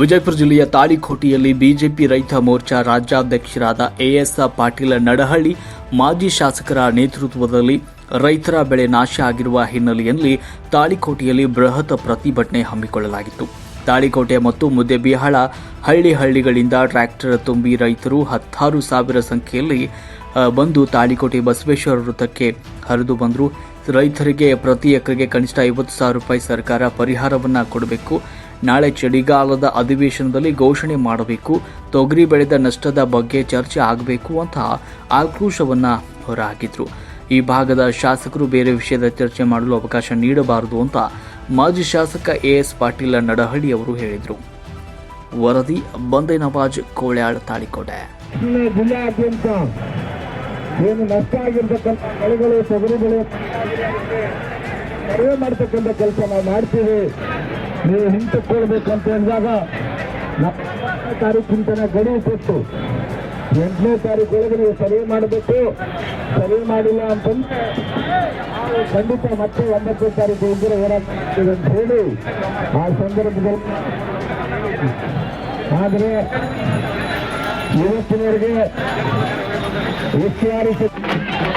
ವಿಜಯಪುರ ಜಿಲ್ಲೆಯ ತಾಳಿಕೋಟೆಯಲ್ಲಿ ಬಿಜೆಪಿ ರೈತ ಮೋರ್ಚಾ ರಾಜ್ಯಾಧ್ಯಕ್ಷರಾದ ಎಎಸ್ ಪಾಟೀಲ್ ನಡಹಳ್ಳಿ ಮಾಜಿ ಶಾಸಕರ ನೇತೃತ್ವದಲ್ಲಿ ರೈತರ ಬೆಳೆ ನಾಶ ಆಗಿರುವ ಹಿನ್ನೆಲೆಯಲ್ಲಿ ತಾಳಿಕೋಟೆಯಲ್ಲಿ ಬೃಹತ್ ಪ್ರತಿಭಟನೆ ಹಮ್ಮಿಕೊಳ್ಳಲಾಗಿತ್ತು. ತಾಳಿಕೋಟೆ ಮತ್ತು ಮುದ್ದೆಬಿಹಾಳ ಹಳ್ಳಿ ಹಳ್ಳಿಗಳಿಂದ ಟ್ರ್ಯಾಕ್ಟರ್ ತುಂಬಿ ರೈತರು ಹತ್ತಾರು ಸಾವಿರ ಸಂಖ್ಯೆಯಲ್ಲಿ ಬಂದು ತಾಳಿಕೋಟೆ ಬಸವೇಶ್ವರ ವೃತ್ತಕ್ಕೆ ಹರಿದು ಬಂದರು. ರೈತರಿಗೆ ಪ್ರತಿ ಎಕರೆಗೆ ಕನಿಷ್ಠ ಐವತ್ತು ಸಾವಿರ ರೂಪಾಯಿ ಸರ್ಕಾರ ಪರಿಹಾರವನ್ನು ಕೊಡಬೇಕು. ನಾಳೆ ಚಳಿಗಾಲದ ಅಧಿವೇಶನದಲ್ಲಿ ಘೋಷಣೆ ಮಾಡಬೇಕು, ತೊಗರಿ ಬೆಳೆದ ನಷ್ಟದ ಬಗ್ಗೆ ಚರ್ಚೆ ಆಗಬೇಕು ಅಂತ ಆಕ್ರೋಶವನ್ನು ಹೊರಹಾಕಿದ್ರು. ಈ ಭಾಗದ ಶಾಸಕರು ಬೇರೆ ವಿಷಯದ ಚರ್ಚೆ ಮಾಡಲು ಅವಕಾಶ ನೀಡಬಾರದು ಅಂತ ಮಾಜಿ ಶಾಸಕ ಎಎಸ್ ಪಾಟೀಲ ನಡಹಳ್ಳಿ ಅವರು ಹೇಳಿದರು. ವರದಿ ಬಂದೆ ನವಾಜ್ ಕೋಳ್ಯಾಳ್, ತಾಳಿಕೋಟೆ. ಏನು ನಷ್ಟ ಆಗಿರ್ತಕ್ಕಂಥ ಬೆಳೆಗಳು ತೊಗರಿ ಬೆಳೆ ಮಾಡ್ತಕ್ಕಂಥ ಕೆಲಸ ನಾವು ಮಾಡ್ತೀವಿ. ನೀವು ಹಿಂತಕ್ಕೊಳ್ಬೇಕು ಅಂತ ಹೇಳಿದಾಗ ನಾಲ್ಕನೇ ತಾರೀಕಿಂತನೇ ಗಡುವು ಕೊಟ್ಟು ಎಂಟನೇ ತಾರೀಕು ನೀವು ಸರಿ ಮಾಡಬೇಕು ಸರಿ ಮಾಡಿಲ್ಲ ಅಂತಂದ್ರೆ ಖಂಡಿತ ಮತ್ತೆ ಒಂಬತ್ತನೇ ತಾರೀಕು ಇಬ್ಬರು ಹೋರಾಟ ಹೇಳಿ ಆ ಸಂದರ್ಭದಲ್ಲಿ ಆದರೆ ಇವತ್ತಿನವರೆಗೆ ಹೆಚ್ಚುವರಿ ಏನು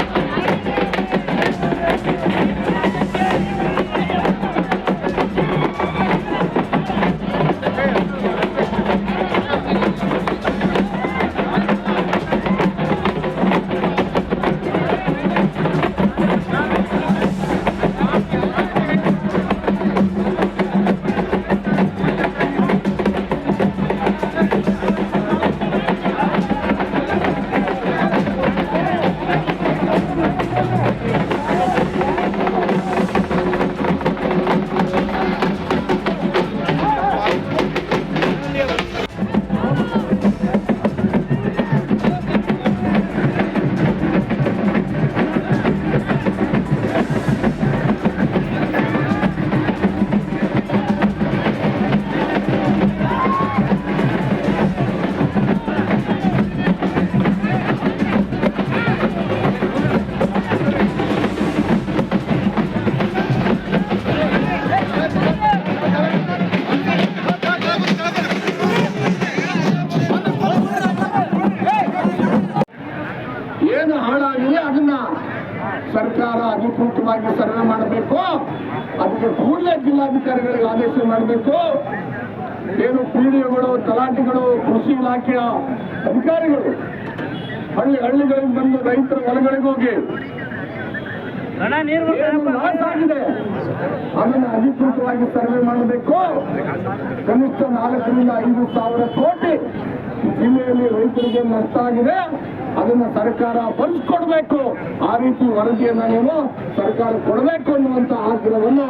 ಅಧಿಕೃತವಾಗಿ ಸರ್ವೆ ಮಾಡಬೇಕು. ಅದಕ್ಕೆ ಕೂಡಲೇ ಜಿಲ್ಲಾಧಿಕಾರಿಗಳಿಗೆ ಆದೇಶ ಮಾಡಬೇಕು. ಏನು ಪಿಡಿಒಗಳು ತಲಾಟಿಗಳು ಕೃಷಿ ಇಲಾಖೆಯ ಅಧಿಕಾರಿಗಳು ಹಳ್ಳಿ ಹಳ್ಳಿಗಳಿಗೆ ಬಂದು ರೈತರ ಹೊಲಗಳಿಗೆ ಹೋಗಿ ಲಾಸ್ ಆಗಿದೆ? ಅದನ್ನು ಅಧಿಕೃತವಾಗಿ ಸರ್ವೆ ಮಾಡಬೇಕು. ಕನಿಷ್ಠ ನಾಲ್ಕರಿಂದ ಐದು ಸಾವಿರ ಕೋಟಿ ಜಿಲ್ಲೆಯಲ್ಲಿ ರೈತರಿಗೆ ನಷ್ಟ ಆಗಿದೆ. ಅದನ್ನ ಸರ್ಕಾರ ಕೊಡಬೇಕು. ಆ ರೀತಿ ವರದಿಯನ್ನ ನೀವು ಸರ್ಕಾರ ಕೊಡಬೇಕು ಅನ್ನುವಂತ ಆಗ್ರಹವನ್ನ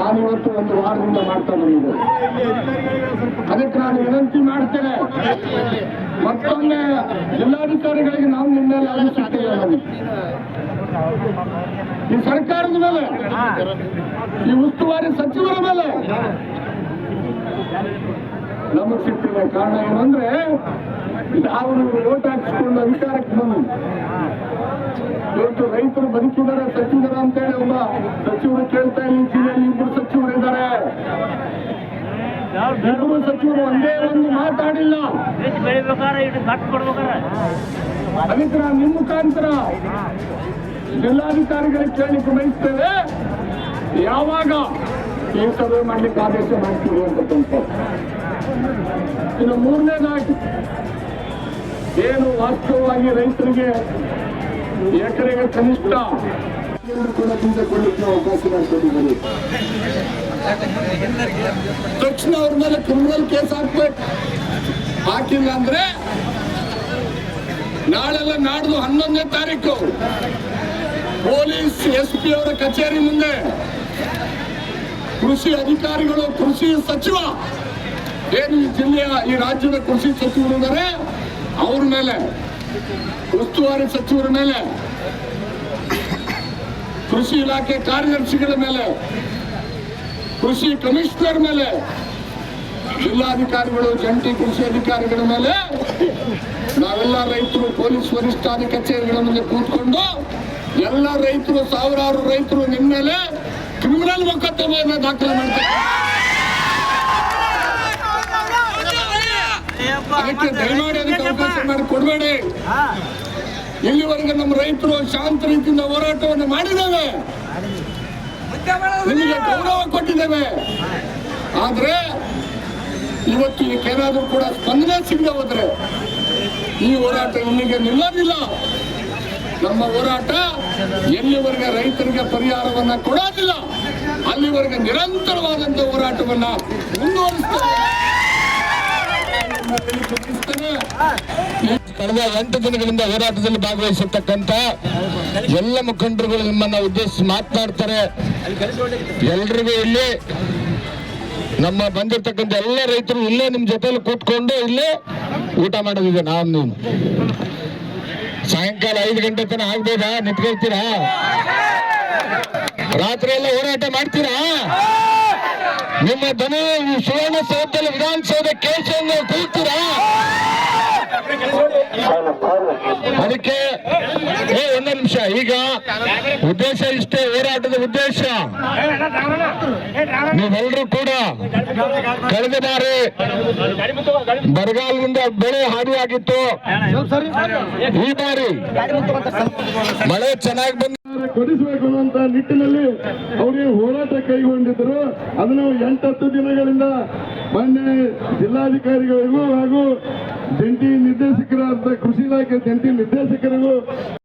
ನಾನು ಇವತ್ತು ಒಂದು ವಾರದಿಂದ ಮಾಡ್ತಾ ಬಂದಿದ್ದೆ ಅದಕ್ಕೆ ನಾನು ವಿನಂತಿ ಮಾಡ್ತೇನೆ. ಮತ್ತೊಮ್ಮೆ ಜಿಲ್ಲಾಧಿಕಾರಿಗಳಿಗೆ ನಾವು ನಿನ್ನೆ ಯಾವುದು ಸಿಕ್ಕಿಲ್ಲ ಈ ಸರ್ಕಾರದ ಮೇಲೆ, ಈ ಉಸ್ತುವಾರಿ ಸಚಿವರ ಮೇಲೆ ನಮಗೆ ಸಿಕ್ಕಿಲ್ಲ ಕಾರಣ ಏನಂದ್ರೆ ನಾವು ಓಟ್ ಹಾಕಿಸ್ಕೊಂಡ ವಿಚಾರಕ್ಕೆ ಬಂದು ಇವತ್ತು ರೈತರು ಬದುಕಿದ್ದಾರೆ, ಸಚಿವರ ಅಂತೇಳಿ ಒಬ್ಬ ಸಚಿವರು ಕೇಳ್ತಾ ಇಲ್ಲಿ ಜಿಲ್ಲೆಯಲ್ಲಿ ಇಬ್ಬರು ಸಚಿವರು ಇದ್ದಾರೆ. ಇಬ್ಬರು ಸಚಿವರು ಒಂದೇ ಒಂದು ಮಾತಾಡಿಲ್ಲ. ಅದಕ್ಕೆ ನಿಮ್ಮ ಮುಖಾಂತರ ಜಿಲ್ಲಾಧಿಕಾರಿಗಳಿಗೆ ಕೇಳಲಿಕ್ಕೆ ಬಯಸ್ತೇವೆ ಯಾವಾಗ ಈ ಸಭೆ ಮಾಡ್ಲಿಕ್ಕೆ ಆದೇಶ ಮಾಡ್ತೀವಿ ಅಂತ ಇನ್ನು ಮೂರನೇದಾಗಿ ಏನು ವಾಸ್ತವವಾಗಿ ರೈತರಿಗೆ ಎಕರೆಗೆ ಕನಿಷ್ಠ ತಕ್ಷಣ ಅವ್ರ ಮೇಲೆ ಕ್ರಿಮಿನಲ್ ಕೇಸ್ ಹಾಕ್ಬೇಕು. ಹಾಕಿಲ್ಲ ಅಂದ್ರೆ ನಾಳೆಲ್ಲ ನಾಡ್ದು ಹನ್ನೊಂದನೇ ತಾರೀಕು. ಪೊಲೀಸ್ ಎಸ್ ಪಿ ಅವರ ಕಚೇರಿ ಮುಂದೆ ಕೃಷಿ ಅಧಿಕಾರಿಗಳು, ಕೃಷಿ ಸಚಿವ, ಏನು ಈ ಜಿಲ್ಲೆಯ, ಈ ರಾಜ್ಯದ ಕೃಷಿ ಸಚಿವರು ಇದ್ದಾರೆ ಅವ್ರ ಮೇಲೆ, ಉಸ್ತುವಾರಿ ಸಚಿವರ ಮೇಲೆ, ಕೃಷಿ ಇಲಾಖೆ ಕಾರ್ಯದರ್ಶಿಗಳ ಮೇಲೆ, ಕೃಷಿ ಕಮಿಷನರ್ ಮೇಲೆ, ಜಿಲ್ಲಾಧಿಕಾರಿಗಳು, ಜಂಟಿ ಕೃಷಿ ಅಧಿಕಾರಿಗಳ ಮೇಲೆ, ನಾವೆಲ್ಲ ರೈತರು, ಪೊಲೀಸ್ ವರಿಷ್ಠಾಧಿ ಕಚೇರಿಗಳ ಮುಂದೆ ಕೂತ್ಕೊಂಡು, ಎಲ್ಲ ರೈತರು, ಸಾವಿರಾರು ರೈತರು ನಿಮ್ಮ ಮೇಲೆ ಕ್ರಿಮಿನಲ್ ಮೊಕದ್ದಮೆಯನ್ನು ದಾಖಲೆ ಮಾಡ್ತಾರೆ. ಅದಕ್ಕೆ ದಯಮಾಡಿ ಅದಕ್ಕೆ ಅವಕಾಶ ಮಾಡಿ ಕೊಡಬೇಡಿ. ಎಲ್ಲಿವರೆಗೆ ನಮ್ಮ ರೈತರು ಶಾಂತ ರೀತಿಯಿಂದ ಹೋರಾಟವನ್ನು ಮಾಡಿದ್ದೇವೆ? ನಿಮಗೆ ಗೌರವ ಕೊಟ್ಟಿದ್ದೇವೆ. ಆದ್ರೆ ಇವತ್ತು ಇದಕ್ಕೇನಾದ್ರೂ ಕೂಡ ಸ್ಪಂದನೆ ಸಿಗದೆ ಹೋದ್ರೆ ಈ ಹೋರಾಟ ನಿಮಗೆ ನಿಲ್ಲೋದಿಲ್ಲ. ನಮ್ಮ ಹೋರಾಟ ಎಲ್ಲಿವರೆಗೆ ರೈತರಿಗೆ ಪರಿಹಾರವನ್ನ ಕೊಡೋದಿಲ್ಲ ಅಲ್ಲಿವರೆಗೆ ನಿರಂತರವಾದಂತಹ ಹೋರಾಟವನ್ನ ಮುಂದುವರಿಸ್ತೇವೆ ಕಳೆದ ಎಂಟು ದಿನಗಳಿಂದ ಹೋರಾಟದಲ್ಲಿ ಭಾಗವಹಿಸಿರ್ತಕ್ಕಂಥ ಎಲ್ಲ ಮುಖಂಡರುಗಳು ನಿಮ್ಮನ್ನ ಉದ್ದೇಶಿಸಿ ಮಾತನಾಡ್ತಾರೆ. ಎಲ್ರಿಗೂ ಇಲ್ಲಿ ನಮ್ಮ ಬಂದಿರ್ತಕ್ಕಂಥ ಎಲ್ಲ ರೈತರು ಇಲ್ಲೇ ನಿಮ್ ಜೊತೆಲಿ ಕೂತ್ಕೊಂಡು ಇಲ್ಲೇ ಊಟ ಮಾಡೋದಿದೆ ನಾನು ನೀವು. ಸಾಯಂಕಾಲ ಐದು ಗಂಟೆ ತನಕ ಆಗ್ಬೋದಾ? ನಿಂತ್ಕೊಳ್ತೀರಾ? ರಾತ್ರಿ ಎಲ್ಲ ಹೋರಾಟ ಮಾಡ್ತೀರಾ? ನಿಮ್ಮ ಧ್ವನಿ ಈ ಸುವರ್ಣಸೌಧದಲ್ಲಿ ವಿಧಾನಸೌಧ ಕೇಸನ್ನು ಕೂಗ್ತೀರಾ ಅದಕ್ಕೆ, ಏ, ಒಂದೇ ನಿಮಿಷ. ಈಗ ಉದ್ದೇಶ ಇಷ್ಟೇ, ಹೋರಾಟದ ಉದ್ದೇಶ. ನೀವೆಲ್ಲರೂ ಕೂಡ ಕಳೆದ ಬಾರಿ ಬರಗಾಲದಿಂದ ಬೆಳೆ ಹಾನಿಯಾಗಿತ್ತು. ಈ ಬಾರಿ ಮಳೆ ಚೆನ್ನಾಗಿ ಬಂದ ಕೊಡಿಸಬೇಕು ಅನ್ನುವಂತ ನಿಟ್ಟಿನಲ್ಲಿ ಅವರಿಗೆ ಹೋರಾಟ ಕೈಗೊಂಡಿದ್ದರು ಅದನ್ನು ಎಂಟತ್ತು ದಿನಗಳಿಂದ ಮಾನ್ಯ ಜಿಲ್ಲಾಧಿಕಾರಿಗಳಿಗೂ ಹಾಗೂ ಜಂಟಿ ನಿರ್ದೇಶಕರಾದ ಕೃಷಿ ಇಲಾಖೆ ಜಂಟಿ ನಿರ್ದೇಶಕರಿಗೂ